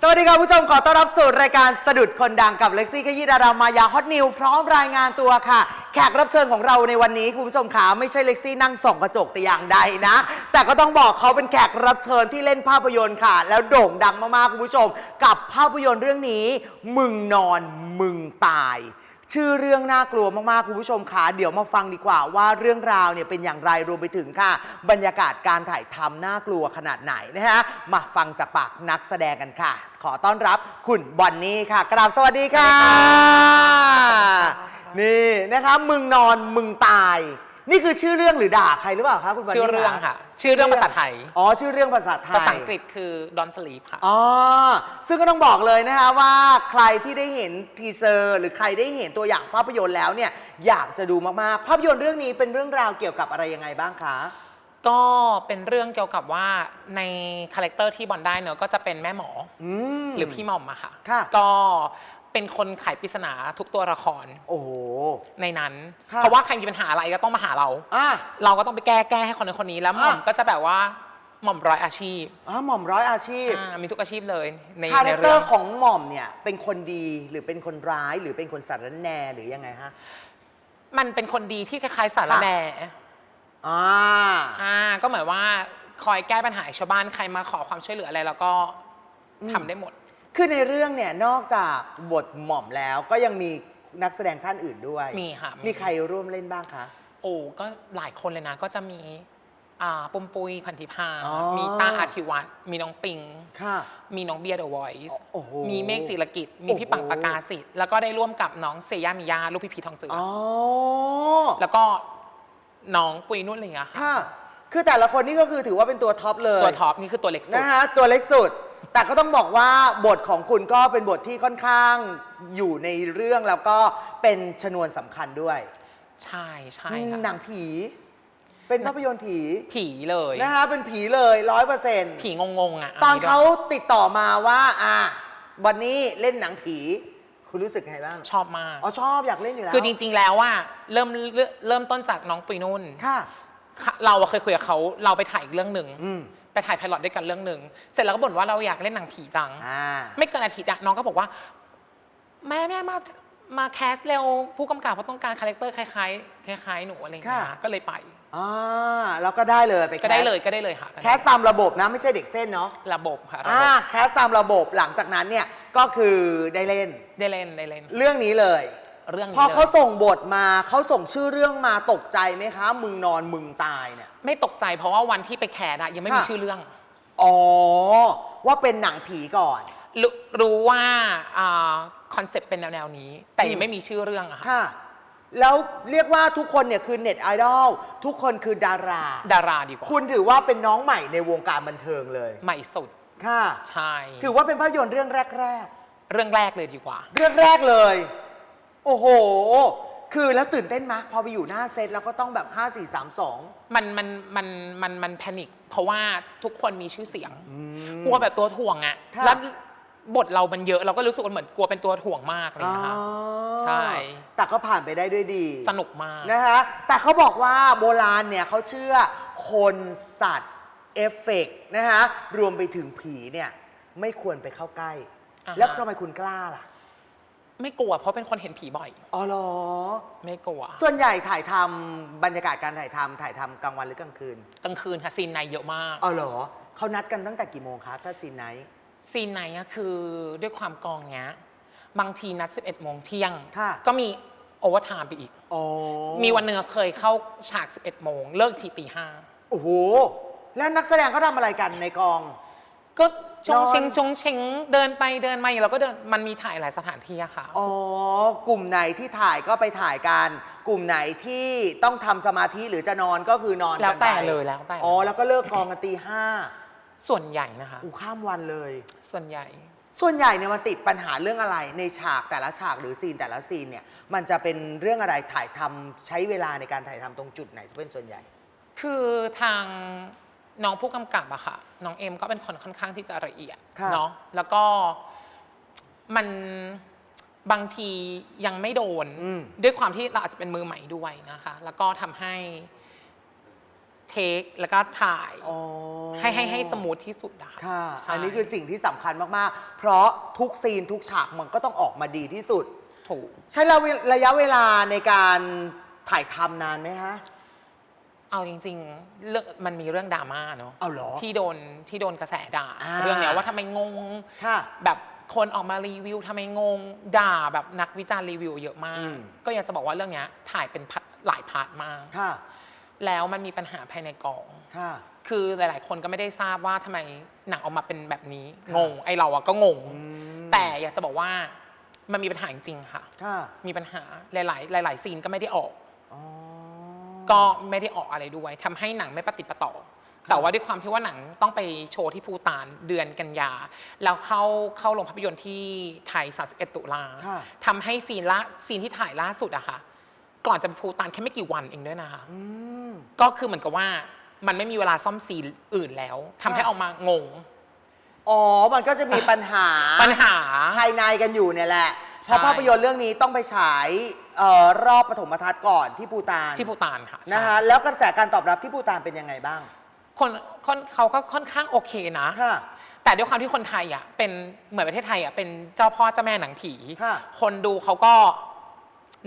สวัสดีครับผู้ชมขอต้อนรับสู่รายการสะดุดคนดังกับเล็กซี่ขยี้ดารามายาฮอตนิวพร้อมรายงานตัวค่ะ แขกรับเชิญของเราในวันนี้คุณผู้ชมขาไม่ใช่เล็กซี่นั่งส่องกระจกแต่อย่างใดนะ แต่ก็ต้องบอกเขาเป็นแขกรับเชิญที่เล่นภาพยนตร์ค่ะ แล้วโด่งดังมากๆคุณผู้ชม กับภาพยนตร์เรื่องนี้ มึงนอนมึงตาย ชื่อเรื่องน่ากลัวมากๆ คุณผู้ชมคะเดี๋ยวมาฟังดีกว่าว่าเรื่องราวเนี่ยเป็นอย่างไรรวมไปถึงค่ะ บรรยากาศการถ่ายทำน่ากลัวขนาดไหนนะฮะมาฟังจากปากนักแสดงกันค่ะ ขอต้อนรับคุณบอนนี่ค่ะ กราบสวัสดีค่ะ นี่นะคะมึงนอนมึงตาย นี่คือชื่อเรื่องหรือด่าใครหรือเปล่าคะคุณบอนนี่ชื่อเรื่องค่ะ ชื่อเรื่องภาษาไทย อ๋อ ชื่อเรื่องภาษาไทย ภาษาอังกฤษคือ Don't Sleep ค่ะ อ๋อ ซึ่งก็ต้องบอกเลยนะคะว่าใครที่ได้เห็นทีเซอร์หรือใครได้เห็นตัวอย่างภาพยนตร์แล้วเนี่ยอยากจะดูมากๆ ภาพยนตร์เรื่องนี้เป็นเรื่องราวเกี่ยวกับอะไรยังไงบ้างคะ ก็เป็นเรื่องเกี่ยวกับว่าในคาแรคเตอร์ที่บอลได้เนอะก็จะเป็นแม่หมอ อืม หรือพี่หมอมอะค่ะ ค่ะ ก็ เป็นคนไขปริศนาทุกตัวละครโอ้โห ในนั้นค่ะเพราะว่าใครมีปัญหาอะไรก็ต้องมาหาเรา อะ เราก็ต้องไปแก้แก้ให้คนนั้นคนนี้แล้วหม่อมอะ ก็จะแบบว่าหม่อมร้อยอาชีพอะหม่อมร้อยอาชีพอ่ามีทุกอาชีพเลยในคาแรในคเตอเรื่องร์ของหม่อมเนี่ยเป็นคนดีหรือเป็นคนร้ายหรือเป็นคนสารแหนหรือยังไงฮะ มันเป็นคนดีที่คล้ายๆสารแหน่อ่า อ่าก็เหมือนว่าคอยแก้ปัญหาให้ชาวบ้านใครมาขอความช่วยเหลืออะไร แล้วก็ทำได้หมด คือในเรื่องเนี่ยนอกจากบทหม่อมแล้วก็ยังมีนักแสดงท่านอื่นด้วย มีค่ะมีมีใครร่วมเล่นบ้างคะ โอ้ก็หลายคนเลยนะ ก็จะมีอ่าปุ้มปุยพันธิพา อ๋อ มีต้าอาทิวัตรมีน้องปิง ค่ะ มีน้องเบียร์เดอะวอยซ์โอ้โหมีเมฆจิรกิจ มีพี่ปังโอ้โหปากาศิษย์แล้วก็ได้ร่วมกับน้องเซย่ามิยาลูกพี่พีทองเจือออ๋อแล้วก็น้องปุยนุ่นอะไรอย่างเงี้ยค่ะค่ะ คือแต่ละคนนี่ก็คือถือว่าเป็นตัวท็อปเลยตัวท็อปนี่คือตัวเล็กสุด นะฮะตัวเล็กสุด แต่ก็ต้องบอกว่าบทของคุณก็เป็นบทที่ค่อนข้างอยู่ในเรื่องแล้วก็เป็นชนวนสำคัญด้วยใช่ใช่หค่ะนังผี เป็นภาพยนตร์ผีผีเลยนะฮะเป็นผีเลยร้อยเปอร์เซ็นต์ ผีงงๆอะตอนนนี้ด้วยเขาติดต่อมาว่า อะวันนี้เล่นหนังผี คุณรู้สึกไงบ้าง ชอบมาก อ๋อ ชอบอยากเล่นอยู่แล้วคือจริง ๆ แล้วว่าเริ่มเริ่มเริ่มต้นจากน้องปุยนุ่นค่ะ ค่ะเราอะเคยคุยกับเขาเราไปถ่ายอีกเรื่องหนึ่ง อืม ไปถ่ายไพลอตด้วยกันเรื่องหนึ่งเสร็จแล้วก็บ่นว่าเราอยากเล่นหนังผีจัง อ่า ไม่เกินอาทิตย์อะน้องก็บอกว่า แม่แม่มามาแคสเร็วผู้กำกับเขาต้องการคาแรคเตอร์คล้ายๆคล้ายๆหนูอะไรอย่างเงี้ยค่ะ ก็เลยไป อ่าแล้วก็ได้เลยไปก็ได้แคสเลยก็ได้เลยค่ะแคสตามระบบนะไม่ใช่เด็กเส้นเนาะระบบค่ะระอ่าบบแคสตามระบบหลังจากนั้นเนี่ยก็คือได้เล่นได้เล่นได้เล่น เรื่องนี้เลย เรื่องพอนี้เลเขายส่งบทมาเขาส่งชื่อเรื่องมาตกใจไหมคะ มึงนอนมึงตายเนี่ย ไม่ตกใจเพราะว่าวันที่ไปแคสอะยังไม่มีค่ะ ชื่อเรื่อง อ๋อ ว่าเป็นหนังผีก่อนรู้รู้ว่าคอนเซ็ปต์เป็นแนวๆนี้ แต่อืยังม ไม่มีชื่อเรื่องอะค่ะค่ะ แล้วเรียกว่าทุกคนเนี่ยคือเน็ตไอดอลทุกคนคือดารา ดาราดีกว่าคุณถือว่าเป็นน้องใหม่ในวงการบันเทิงเลย ใหม่สุดค่ะ ใช่ถือว่าเป็นภาพยนตร์เรื่องแรก เรื่องแรกเลยดีกว่า ๆ เรื่องแรกเลย โอ้โห คือแล้วตื่นเต้นไหมพอไปอยู่หน้าเซตแล้วก็ต้องแบบ 5 4 3 2 มันมันมันมันมันแพนิคเพราะว่าทุกคนมีชื่อเสียงมกลัวแบบตัวถ่วงอะค่ะ แล้วบทเรามันเยอะเราก็รู้สึกว่าเหมือนกลัวเป็นตัวถ่วงมากอะไรอย่างเลยนะคะใช่ แต่ก็ผ่านไปได้ด้วยดี สนุกมาก นะคะ แต่เขาบอกว่าโบราณเนี่ยเขาเชื่อคนสัตว์เอฟเฟกต์นะคะรวมไปถึงผีเนี่ย ไม่ควรไปเข้าใกล้ อ่าฮะ แล้วทำไมคุณกล้าล่ะ ไม่กลัวเพราะเป็นคนเห็นผีบ่อย อ๋อเหรอ ไม่กลัวส่วนใหญ่ถ่ายทำบรรยากาศการถ่ายทำถ่ายทำกลางวันหรือกลางคืน กลางคืนค่ะซีนในเยอะมาก อ๋อเหรอเขานัดกันตั้งแต่กี่โมงคะถ้าซีนไนท์ซีนในอะคือด้วยความกองเนี้ย บางทีนัด 11โมงเที่ยง ค่ะก็มีโอเวอร์ไทม์ไปอีก อ๋อมีวันหนึ่งเคยเข้าฉาก 11โมงเลิกทีตีห้า โอ้โห แล้วนักแสดงเขาทำอะไรกันในกอง ก็ชงนอนเชงชงเชงเดินไปเดินมาเราก็เดินมันมีถ่ายหลายสถานที่อะค่ะ อ๋อ กลุ่มไหนที่ถ่ายก็ไปถ่ายกัน กลุ่มไหนที่ต้องทำสมาธิหรือจะนอนก็คือนอนกันแล้วแต่ไปเลยแล้วแต่ อ๋อ แล้วก็เลิกกองกันตีห้าส่วนใหญ่นะคะ อูข้ามวันเลย ส่วนใหญ่ ส่วนใหญ่เนี่ยมันติดปัญหาเรื่องอะไรในฉากแต่ละฉากหรือซีนแต่ละซีนเนี่ย มันจะเป็นเรื่องอะไรถ่ายทำใช้เวลาในการถ่ายทำตรงจุดไหนเป็นส่วนใหญ่ คือทาง น้องผู้กำกับอะค่ะ น้องเอ็มก็เป็นคนค่อนข้างที่จะละเอียดค่ะ เนาะแล้วก็มันบางทียังไม่โดน อืม ด้วยความที่เราอาจจะเป็นมือใหม่ด้วยนะคะ แล้วก็ทำให้เทเทคแล้วก็ถ่าย อ๋อให้ให้ให้สมูทที่สุดอะค่ะ ใช่อันนี้คือสิ่งที่สำคัญมาก ๆ เพราะทุกซีนทุกฉากมันก็ต้องออกมาดีที่สุด ถูก ใช้ระยะเวลาในการถ่ายทำนานไหมฮะ เอาจริงๆเรื่องมันมีเรื่องดราม่าเนาะเอาเหรอ ที่โดนที่โดนกระแสด่า อ่า เรื่องเนี้ยว่าทำไมงง ค่ะ แบบคนออกมารีวิวทำไมงงด่าแบบนักวิจารณ์รีวิวเยอะมาอืก ม ก็อยากจะบอกว่าเรื่องเนี้ยถ่ายเป็นพัดหลายพาร์ทมาก ค่ะ แล้วมันมีปัญหาภายในกอง ค่ะ คือหลาย ๆ คนก็ไม่ได้ทราบว่าทำไมหนังออกมาเป็นแบบนี้ค่ะ งง ไอเราอะก็งง อืมแต่อยากจะบอกว่ามันมีปัญหาจริงๆค่ะ ค่ะมีปัญหาหลาย ๆ หลาย ๆ ซีนก็ไม่ได้ออก อ๋อ ก็ไม่ได้ออกอะไรด้วยทำให้หนังไม่ปฏิดประต่อ แต่ว่าด้วยความที่ว่าหนังต้องไปโชว์ที่ภูตานเดือนกันยา แล้วเข้าเข้าโรงภาพยนตร์ที่ไทย31ตุลาค่ะทำให้ซีนละซีนที่ถ่ายล่าสุดอะค่ะก่อนจะไปภูตานแค่ไม่กี่วันเองด้วยนะคะอืมก็คือเหมือนกับว่ามันไม่มีเวลาซ่อมซีนอื่นแล้วทำให้ค่ะออกมางงอ๋อ มันก็จะมีปัญหาปัญหาภายในกันอยู่เนี่ยแหละ ใช่เพราะภาพยนตร์เรื่องนี้ต้องไปฉายเอ่อรอบปฐมทัศน์ก่อนที่ปูตานที่ภูตานค่ะนะใช่คะแล้วกระแสการตอบรับที่ปูตานเป็นยังไงบ้าง คนคนเขาก็ค่อนข้างโอเคนะ ค่ะ แต่ด้วยความที่คนไทยอะเป็นเหมือนประเทศไทยอะเป็นเจ้าพ่อเจ้าแม่หนังผี ค่ะคนดูเขาก็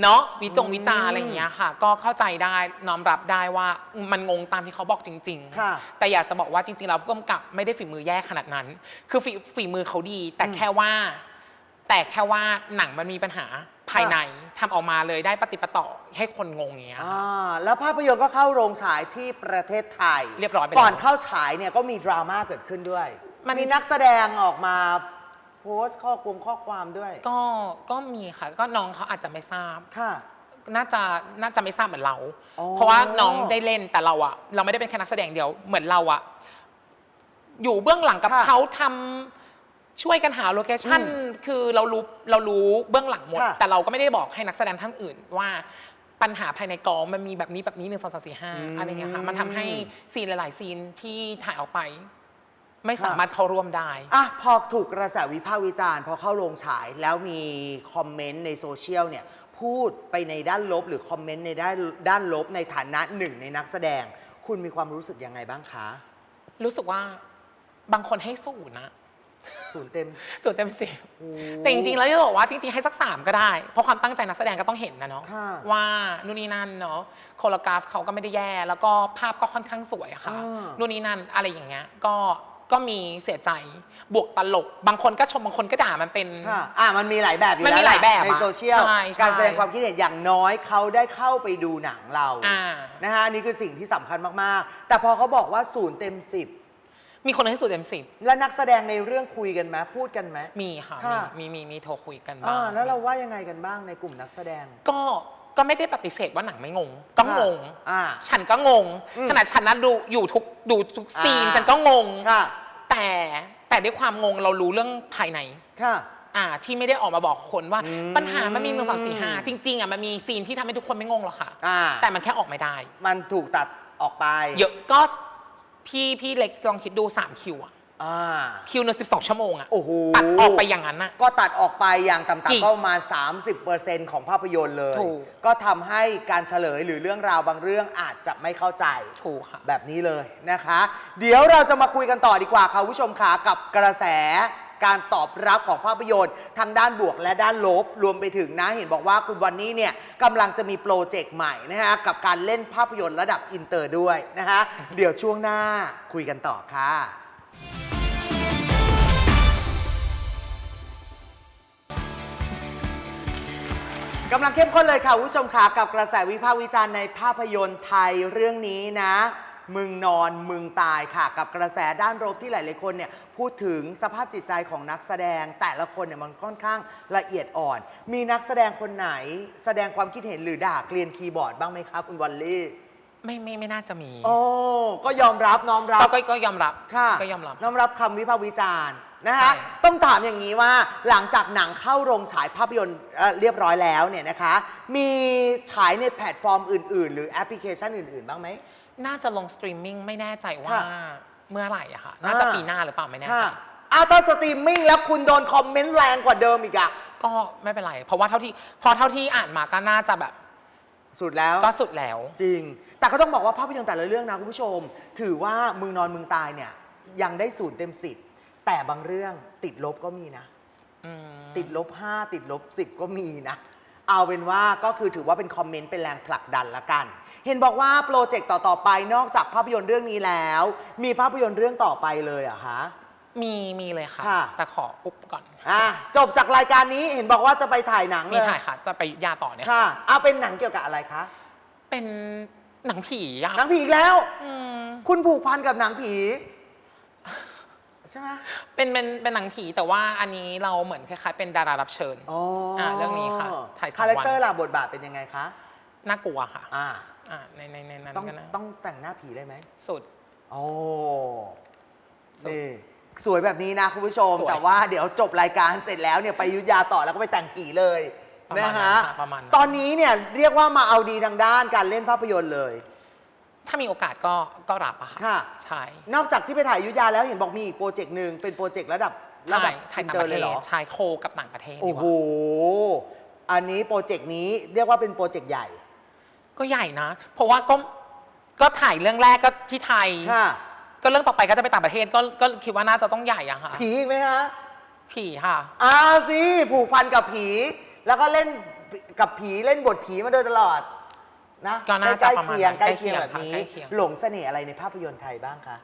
เนาะวิจงอืมวิจารณ์อะไรอย่างเงี้ยค่ะ ก็เข้าใจได้น้อมรับได้ว่ามันงงตามที่เขาบอกจริง ค่ะแต่อยากจะบอกว่าจริงๆแล้วผู้กำกับไม่ได้ฝีมือแย่ขนาดนั้น คือฝีฝีมือเขาดี แต่อืมแค่ว่า แต่แค่ว่าหนังมันมีปัญหาภายในทำออกมาเลยได้ปฏิดปะต่อให้คนงงอย่างเงี้ย อ่าแล้วภาพยนตร์ก็เข้าโรงฉายที่ประเทศไทยเรียบร้อยไปก่อนแล้วเข้าฉายเนี่ยก็มีดราม่าเกิดขึ้นด้วยมัน มีนักแสดงออกมาโพสต์ข้อความข้อความด้วยก็ก็มีค่ะ ก็น้องเขาอาจจะไม่ทราบ ค่ะ น่าจะน่าจะไม่ทราบเหมือนเรา อ๋อ เพราะว่าน้องได้เล่นแต่เราอะเราไม่ได้เป็นแค่นักแสดงเดียวเหมือนเราอะอยู่เบื้องหลังกับค่ะเขาทำ ช่วยกันหาโลเคชั่นอืมคือเรารู้เรารู้เบื้องหลังหมด ค่ะ แต่เราก็ไม่ได้บอกให้นักแสดงท่านอื่นว่าปัญหาภายในกองมันมีแบบนี้แบบนี้หนึ่งสองสามสี่ห้าอะไรเงี้ยค่ะมันทำให้ซีนหลาย ๆ ซีนที่ถ่ายออกไป ไม่สามารถเข้าร่วมได้ อะพอถูกกระแสวิพากษ์วิจารณ์ พอเข้าโรงฉายแล้วมีคอมเมนต์ในโซเชียลเนี่ย พูดไปในด้านลบหรือคอมเมนต์ในด้านด้านลบในฐานะหนึ่งในนักแสดง คุณมีความรู้สึกยังไงบ้างคะ รู้สึกว่าบางคนให้ศูนย์นะ ศูนย์เต็มศูนย์เต็มสิบโอ้ แต่จริงๆ แล้วจะบอกว่าจริงๆ ให้สักสามก็ได้ เพราะความตั้งใจนักแสดงก็ต้องเห็นนะเนาะค่ะ ว่านู่นนี่นั่นเนาะโคโรกราฟเขาก็ไม่ได้แย่ แล้วก็ภาพก็ค่อนข้างสวยอะค่ะอ่า นู่นนี่นั่นอะไรอย่างเงี้ยก็ก็มีเสียใจบวกตลก บางคนก็ชมบางคนก็ด่ามันเป็น ค่ะอะมันมีหลายแบบอยู่มันแล้วมีหลายแบบในอะโซเชียล ใช่ใช่ การแสดงความคิดเห็นอย่างน้อยเขาได้เข้าไปดูหนังเรา อ่า นะฮะอันนี่คือสิ่งที่สำคัญมาก ๆ แต่พอเขาบอกว่าศูนย์เต็มสิบ มีคนให้สูตรเต็มสิบแล้วนักแสดงในเรื่องคุยกันไหมพูดกันไหม มีค่ะค่ะ มีมีมีมีโทรคุยกันอ่าบ้างแล้วเราว่ายังไงกันบ้างในกลุ่มนักแสดงก็ก็ไม่ได้ปฏิเสธว่าหนังไม่งง ก็งง อ่า ฉันก็งง อืมขนาดฉันนั้นดูอยู่ทุกดูทุกซีนอ่า ฉันก็งง ค่ะแต่แต่ด้วยความงงเรารู้เรื่องภายใน ค่ะ อ่าที่ไม่ได้ออกมาบอกคนว่า อืม ปัญหามันมีหนึ่งสองสี่ห้าจริง ๆอะมันมีซีนที่ทำให้ทุกคนไม่งงหรอกค่ะ อ่าแต่มันแค่ออกไม่ได้ มันถูกตัดออกไป เยอะก็ พี่พี่เล็กลองคิดดู 3 คิวอะอ่าคิวหนึ่งสิบสองชั่วโมงอะโอ้โหตัดออกไปอย่างนั้นอะ ก็ตัดออกไปอย่างต่ำกี่ๆก็ประมาณ 30%ของภาพยนตร์เลย ถูก ก็ทำให้การเฉลยหรือเรื่องราวบางเรื่องอาจจะไม่เข้าใจ ถูกค่ะ แบบนี้เลยนะคะ เดี๋ยวเราจะมาคุยกันต่อดีกว่าค่ะคุณผู้ชมค่ะกับกระแส การตอบรับของภาพยนตร์ทางด้านบวกและด้านลบรวมไปถึงนะเห็นบอกว่าคุณวันนี้เนี่ยกำลังจะมีโปรเจกต์ใหม่นะฮะกับการเล่นภาพยนตร์ระดับอินเตอร์ด้วยนะคะเดี๋ยวช่วงหน้าคุยกันต่อค่ะกำลังเข้มข้นเลยค่ะคุณผู้ชมค่ะกับกระแสวิพากษ์วิจารณ์ในภาพยนตร์ไทยเรื่องนี้นะ มึงนอนมึงตายค่ะ กับกระแสด้านลบที่หลายๆคนเนี่ยพูดถึงสภาพจิตใจของนักแสดง แต่ละคนเนี่ยมันค่อนข้างละเอียดอ่อน มีนักแสดงคนไหน แสดงความคิดเห็นหรือด่าเกลียนคีย์บอร์ดบ้างไหมครับคุณวันลี่ไม่ไม่ไม่น่าจะมีโอ้ก็ยอมรับน้อมรับก็ก็ก็ยอมรับค่ะก็ยอมรับน้อมรับคำวิพากษ์วิจารณ์นะคะใช่ต้องถามอย่างนี้ว่าหลังจากหนังเข้าโรงฉายภาพยนตร์เอ่อเรียบร้อยแล้วเนี่ยนะคะ มีฉายในแพลตฟอร์มอื่น ๆ หรือแอปพลิเคชันอื่น ๆ บ้างไหม น่าจะลงสตรีมมิ่งไม่แน่ใจว่าค่ะเมื่อไหร่อะค่ะ น่าจะอ่า ปีหน้าหรือเปล่าไม่แน่ใจ ค่ะอาถ้าสตรีมมิ่งแล้วคุณโดนคอมเมนต์แรงกว่าเดิมอีกอะก็ไม่เป็นไร เพราะว่าเท่าที่พอเท่าที่อ่านมาก็น่าจะแบบสุดแล้ว ก็สุดแล้ว จริง แต่ก็ต้องบอกว่าภาพยนตร์แต่ละเรื่องนะคุณผู้ชม ถือว่ามึงนอนมึงตายเนี่ยยังได้ศูนย์เต็มสิบแต่บางเรื่องติดลบก็มีนะ อืมติดลบ 5 ติดลบ 10 ก็มีนะ เอาเป็นว่าก็คือถือว่าเป็นคอมเมนต์เป็นแรงผลักดันละกัน เห็นบอกว่าโปรเจกต์ต่อ ๆ ไปนอกจากภาพยนตร์เรื่องนี้แล้ว มีภาพยนตร์เรื่องต่อไปเลยเหรอะคะ มีมีเลยค่ะ ค่ะ แต่ขออุบก่อนอะจบจากรายการนี้เห็นบอกว่าจะไปถ่ายหนังเลมียถ่ายค่ะจะไปยาต่อเนี่ยค่ะ เอาเป็นหนังเกี่ยวกับอะไรคะเป็นหนังผีอะหนังผีอีกแล้ว อืมคุณผูกพันกับหนังผี ใช่ไหมเป็นเป็นเป็นหนังผีแต่ว่าอันนี้เราเหมือนคล้ายๆเป็นดารารับเชิญ อ๋ออ่าเรื่องนี้ค่ะถ่ายสองวัน คาแรคเตอร์ล่ะบทบาทเป็นยังไงคะ น่ากลัวค่ะอ่า อ่าในในในนั้นต้องก็นะต้องแต่งหน้าผีเลยไหมสุด โอ้สวยนี่สวยแบบนี้นะคุณผู้ชม สวย แต่ว่าเดี๋ยวจบรายการเสร็จแล้วเนี่ยไปอยุธยาต่อแล้วก็ไปแต่งผีเลยประมาณนะนั้ฮะนค่ะประมาณนั้น ตอนนี้เนี่ยเรียกว่ามาเอาดีทางด้านการเล่นภาพยนตร์เลย ถ้ามีโอกาสก็ก็รับอะค่ะค่ะ ใช่นอกจากที่ไปถ่ายอยุธยาแล้วเห็นบอกมีอีกโปรเจกต์หนึ่งเป็นโปรเจกต์ระดับระดัถ่าบยถ่ายอินต่างเตอปร์ระเลเทยเหรศอชายโคกับต่างประเทศดีโอ้กโห ว่าอันนี้โปรเจกต์นี้เรียกว่าเป็นโปรเจกต์ใหญ่ ก็ใหญ่นะ เพราะว่าก็ก็ถ่ายเรื่องแรกก็ที่ไทย ค่ะ ก็เรื่องต่อไปก็จะไปต่างประเทศก็ก็คิดว่าน่าจะต้องใหญ่อะค่ะผีอีกไหมฮะผีค่ะอ้าวสิผูกพันกับผี แล้วก็เล่นกับผีเล่นบทผีมาโดยตลอด นะก็น่าใกจะล้ประๆมาณเคียงนั้นใกล้ใกล้เคีเคียงยงแบบนี้ค่ะใกล้เคียง หลงเสน่ห์อะไรในภาพยนตร์ไทยบ้างคะ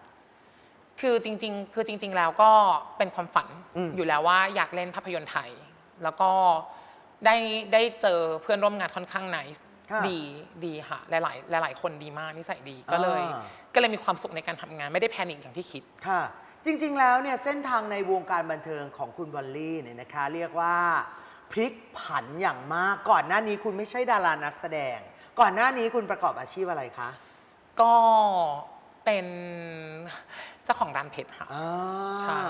คือจริงๆ คือจริง ๆ แล้วก็เป็นความฝันอืม อยู่แล้วว่าอยากเล่นภาพยนตร์ไทย แล้วก็ได้ได้เจอเพื่อนร่วมงานค่อนข้างไนส์ค่ะดีดีค่ะหลายๆหลาย ๆ คนดีมากนิสัยดีก็เลย อ่า ก็เลยมีความสุขในการทำงานไม่ได้แพนิคอย่างที่คิด ค่ะ จริงๆแล้วเนี่ยเส้นทางในวงการบันเทิงของคุณบอลลี่เนี่ยนะคะ เรียกว่าพลิกผันอย่างมากก่อนหน้านี้คุณไม่ใช่ดารานักแสดง ก่อนหน้านี้คุณประกอบอาชีพอะไรคะก็เป็นเจ้าของร้านเพชรค่ะ อ่าใช่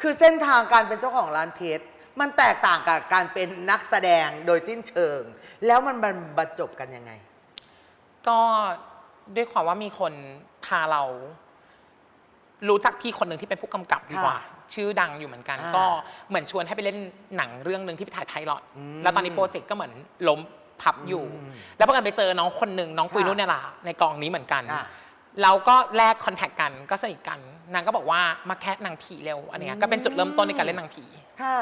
คือเส้นทางการเป็นเจ้าของร้านเพชรมันแตกต่างกับการเป็นนักแสดงโดยสิ้นเชิง แล้วมันบรรบรรจบกันยังไง ก็ด้วยความว่ามีคนพาเรา รู้จักพี่คนหนึ่งที่เป็นผู้กำกับดีกว่า ค่ะชื่อดังอยู่เหมือนกัน อ่าก็เหมือนชวนให้ไปเล่นหนังเรื่องหนึ่งที่ไปถ่ายไพลอตอืม แล้วตอนนี้โปรเจกต์ก็เหมือนล้ม พับอยู่อืมแล้วพอกันไปเจอน้องคนหนึ่งน้องปุยค่ะนุ่นเนี่ยแหละในกองนี้เหมือนกัน อะ เราก็แลกคอนแทคกันก็สนิทกัน นางก็บอกว่ามาแคสหนังผีเร็วอันเนี้ยก็เป็นจุดเริ่มต้นในการเล่นหนังผี ค่ะ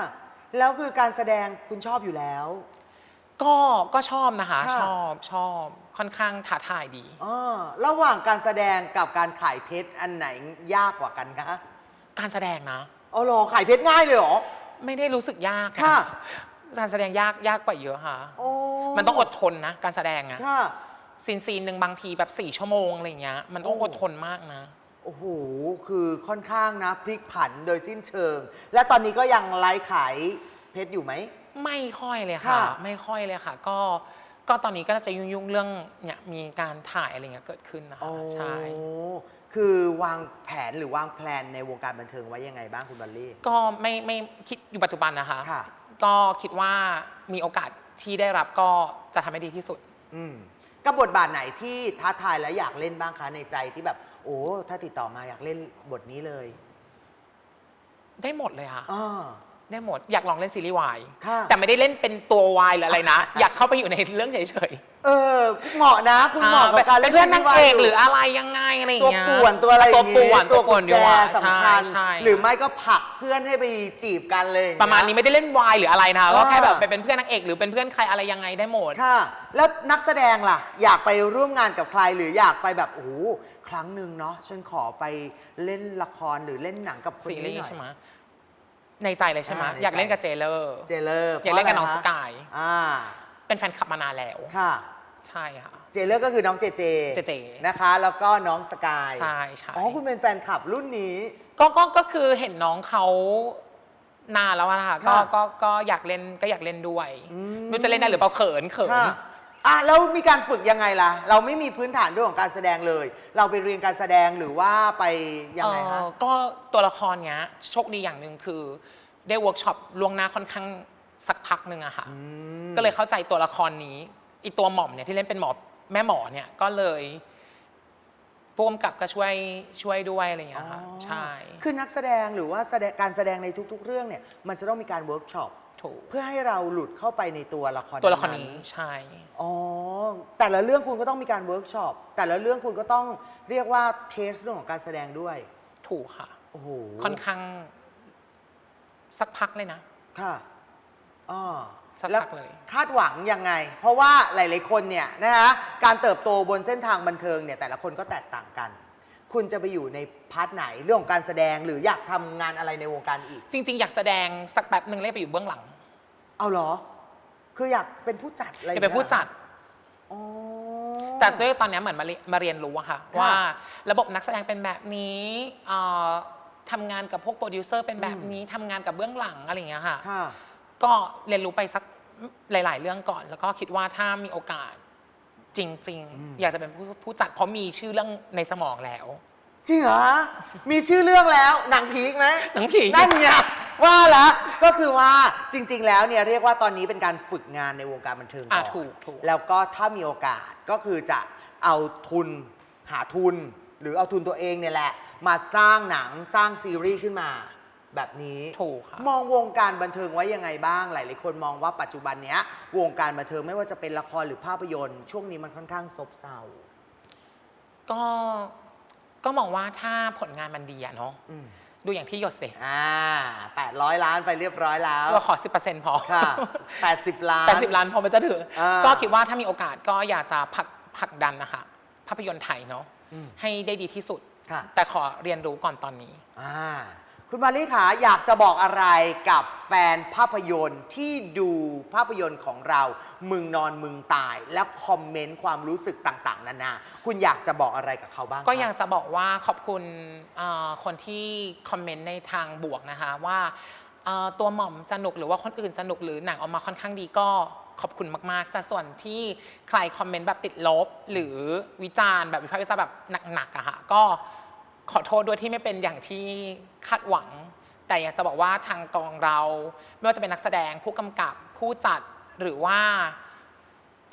แล้วคือการแสดงคุณชอบอยู่แล้ว ก็ก็ชอบนะคะ ค่ะ ชอบชอบค่อนข้างท้าทายดีอ๋อระหว่างการแสดงกับการขายเพชรอันไหนยากกว่ากันคะการแสดงนะอ๋อเหรอขายเพชรง่ายเลยเหรอ ไม่ได้รู้สึกยากนค่ะ การแสดงยากยากกว่าเยอะค่ะ โอ้มันต้องอดทนนะ การแสดงอะค่ะ ซีนซีนหนึ่งบางทีแบบสี่ชั่วโมงอะไรเงี้ย มันต้องโอ้ อดทนมากนะ โอ้โห คือค่อนข้างนะ พลิกผันโดยสิ้นเชิง และตอนนี้ก็ยังไลฟ์ขายเพชรอยู่ไหม ไม่ค่อยเลยค่ะ ค่ะ ไม่ค่อยเลยค่ะ ก็ก็ตอนนี้ก็จะยุ่งๆเรื่องเนี่ยมีการถ่ายอะไรเงี้ยเกิดขึ้นนะคะใช่ โอ้คือวางแผนหรือวางแผนในวงการบันเทิงไว้ยังไงบ้างคุณบัลลี่ ก็ไม่ไม่คิดอยู่ปัจจุบันนะคะ ค่ะ ก็คิดว่ามีโอกาสที่ได้รับก็จะทำให้ดีที่สุด อืมกับบทบาทไหนที่ท้าทายและอยากเล่นบ้างคะในใจที่แบบ โอ้ถ้าติดต่อมาอยากเล่นบทนี้เลยได้หมดเลยค่ะ อ่า ได้หมดอยากลองเล่นซีรีส์วายค่ะ แต่ไม่ได้เล่นเป็นตัววายหรืออะไรนะ อยากเข้าไปอยู่ในเรื่องเฉยๆเออเหมาะนะ คุณเหมาะกับการเป็เล่นนเพื่อนนางเอกซีหรีรือส์วายอะไรยังไงอะไรอย่างตัวเงี้ยป่วนตัวอะไรอย่างตัวป่วนตัวตัวป่วนกุญดีแจกว่าสำคัญ ใช่ใช่ หรือไม่ก็ผลักเพื่อนให้ไปจีบกันเลยอย่งประมาณเงี้ยนี้ไม่ได้เล่นวายหรืออะไรนะคะก็อ่า แค่แบบไปเป็นเพื่อนนางเอกหรือเป็นเพื่อนใครอะไรยังไงได้หมด ค่ะ แล้วนักแสดงล่ะ อยากไปร่วมงานกับใครหรืออยากไปแบบโอ้โหครั้งหนึ่งเนาะฉันขอไปเล่นละครหรือเล่นหนังกับคนซีนี้รีหน่ส์อย ใช่ไหม ในใจเลยใช่ไหมอ่าในใจ อยากเล่นกับเจเลอร์ เจเลอร์อยากเล่นกับน้องพสระะไรกาย อ่าเป็นแฟนคลับมานานแล้ว ค่ะ ใช่ค่ะ เจเลอร์ก็คือน้องเจเจเจเจ นะคะ แล้วก็น้องสกายใช่ใช่อ๋อคุณเป็นแฟนคลับรุ่นนี้ ก็ก็ก็คือเห็นน้องเขานานแล้วอะนะคะก็ค่ะก็ก็อยากเล่นก็อยากเล่นด้วยอืมไม่รู้จะเล่นได้หรือเปล่าเขินเขินค่ะ อะแล้วมีการฝึกยังไงล่ะ เราไม่มีพื้นฐานเรื่องของการแสดงเลย เราไปเรียนการแสดงหรือว่าไปยังไงเอ่ฮะอก็ตัวละครเนี้ยโชคดีอย่างหนึ่งคือ ได้เวิร์กช็อปล่วงหน้าค่อนข้างสักพักหนึ่งอะค่ะม ก็เลยเข้าใจตัวละครนี้อีตัวหม่อมเนี่ยที่เล่นเป็นหมอแม่หมอเนี่ยก็เลยผู้กำกับก็ช่วยช่วยด้วยอะไรอย่างเงี้ยค่ะอ๋อใช่ คือนักแสดงหรือว่าแสดงการแสดงในทุก ๆ เรื่องเนี่ย มันจะต้องมีการเวิร์กช็อป ถูก เพื่อให้เราหลุดเข้าไปในตัวละครตัวละครๆนี้ใช่ อ๋อ แต่ละเรื่องคุณก็ต้องมีการเวิร์กช็อป แต่ละเรื่องคุณก็ต้องเรียกว่าเทสเรื่องของการแสดงด้วย ถูกค่ะ โอ้โหค่อนข้าง สักพักเลยนะ ค่ะอ๋อสักแล้วพักเลยคาดหวังยังไง เพราะว่าหลาย ๆ คนเนี่ยนะคะการเติบโตบนเส้นทางบันเทิงเนี่ยแต่ละคนก็แตกต่างกัน คุณจะไปอยู่ในพาร์ทไหนเรื่องของการแสดงหรืออยากทำงานอะไรในวงการอีก จริง ๆ อยากแสดงสักแป๊บหนึ่งเลยไปอยู่เบื้องหลัง เอาเหรอ คืออยากเป็นผู้จัดอะไรอยากเป็นผู้จัด อ๋อ แต่ด้วยตอนเนี้ยเหมือนมาเรียมาเรียนรู้อะค่ะค่ะ ว่าระบบนักแสดงเป็นแบบนี้เอ่อทำงานกับพวกโปรดิวเซอร์เป็นแบบนี้ทำงานกับเบื้องหลังอะไรอย่างเงี้ยค่ะ ค่ะ ก็เรียนรู้ไปสักหลาย ๆ เรื่องก่อน แล้วก็คิดว่าถ้ามีโอกาสจริง อืม ๆ อยากจะเป็นผู้ผู้จัดเพราะมีชื่อเรื่องในสมองแล้ว จริงเหรอ มีชื่อเรื่องแล้ว หนังพีคไหมหนังผี นั่นไง ว่าละก็คือว่าจริง ๆ แล้วเนี่ยเรียกว่าตอนนี้เป็นการฝึกงานในวงการบันเทิงก่อะอนถูกถูก แล้วก็ถ้ามีโอกาสก็คือจะเอาทุนหาทุน หรือเอาทุนตัวเองเนี่ยแหละ มาสร้างหนังสร้างซีรีส์ขึ้นมาแบบนี้ ถูกค่ะ มองวงการบันเทิงไว้ยังไงบ้าง หลาย ๆ คนมองว่าปัจจุบันเนี้ยวงการบันเทิงไม่ว่าจะเป็นละครหรือภาพยนตร์ ช่วงนี้มันค่อนข้างซบเซา ก็ก็มองว่าถ้าผลงานมันดีอะเนาะอืม ดูอย่างที่หยดสิอ่า800 ล้านไปเรียบร้อยแล้วเราขอ 10%พอค่ะ80 ล้าน 80 ล้านพอมันจะถึงอ่าก็คิดว่าถ้ามีโอกาสก็อยากจะผลักผลักดันนะคะภาพยนตร์ไทยเนาะอืมให้ได้ดีที่สุดค่ะแต่ขอเรียนรู้ก่อนตอนนี้อ่า คุณมารีขาอยากจะบอกอะไรกับแฟนภาพยนตร์ที่ดูภาพยนตร์ของเรา มึงนอนมึงตาย และคอมเมนต์ความรู้สึกต่าง ๆ นานา คุณอยากจะบอกอะไรกับเขาบ้างก็อยากจะบอกว่าขอบคุณเอ่อคนที่คอมเมนต์ในทางบวกนะคะว่าเอ่อตัวหม่อมสนุกหรือว่าคนอื่นสนุกหรือหนังออกมาค่อนข้างดีก็ขอบคุณมากๆแต่ส่วนที่ใครคอมเมนต์แบบติดลบ หรือวิจารณ์แบบวิพากษ์วิจารณ์แบบหนักๆอะค่ะก็ ขอโทษด้วยที่ไม่เป็นอย่างที่คาดหวัง แต่อยากจะบอกว่าทางกองเรา ไม่ว่าจะเป็นนักแสดงผู้กำกับผู้จัดหรือว่า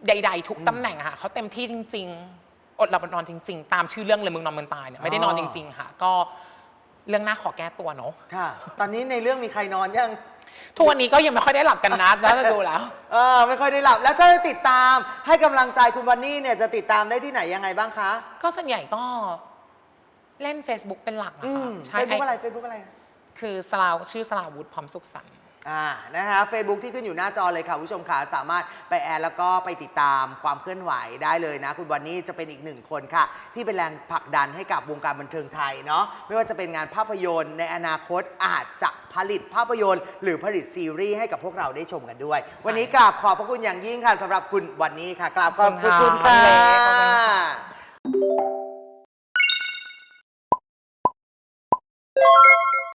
ใด ๆ ทุกตำแหน่งอะค่ะเขาเต็มที่จริง ๆ อดหลับอดนอนจริง ๆ ตามชื่อเรื่องเลยมึงนอนมึงตายเนี่ยไม่ได้นอนจริง ๆ ค่ะ ก็เรื่องหน้าขอแก้ตัวเนาะค่ะ ตอนนี้ในเรื่องมีใครนอนยัง ทุกวันนี้ก็ยังไม่ค่อยได้หลับกันนะแล้วจะดูแล้ว เออไม่ค่อยได้หลับ แล้วถ้าจะติดตามให้กำลังใจคุณวันนี่เนี่ยจะติดตามได้ที่ไหนยังไงบ้างคะ ก็ส่วนใหญ่ก็ เล่น Facebook เป็นหลักนะอืคะมใช่เฟซบุ๊กอะไรไอ้เฟซบุ๊กอะไร คือสลาวชื่อสลาวุธพร้อมสุขสันต์ อ่า นะฮะ Facebook ที่ขึ้นอยู่หน้าจอเลยค่ะคุณผู้ชมค่ะสามารถไปแอดแล้วก็ไปติดตามความเคลื่อนไหวได้เลยนะ คุณวันนี้จะเป็นอีกหนึ่งคนค่ะ ที่เป็นแรงผลักดันให้กับวงการบันเทิงไทยเนาะไม่ว่าจะเป็นงานภาพยนตร์ในอนาคตอาจจะผลิตภาพยนตร์ หรือผลิตซีรีส์ให้กับพวกเราได้ชมกันด้วย วันนี้กราบขอบพระคุณอย่างยิ่งค่ะสำหรับคุณวันนี้ค่ะกราบขอบพระคุณขอบคุณค่ะค่ะขอบคุณค่ะ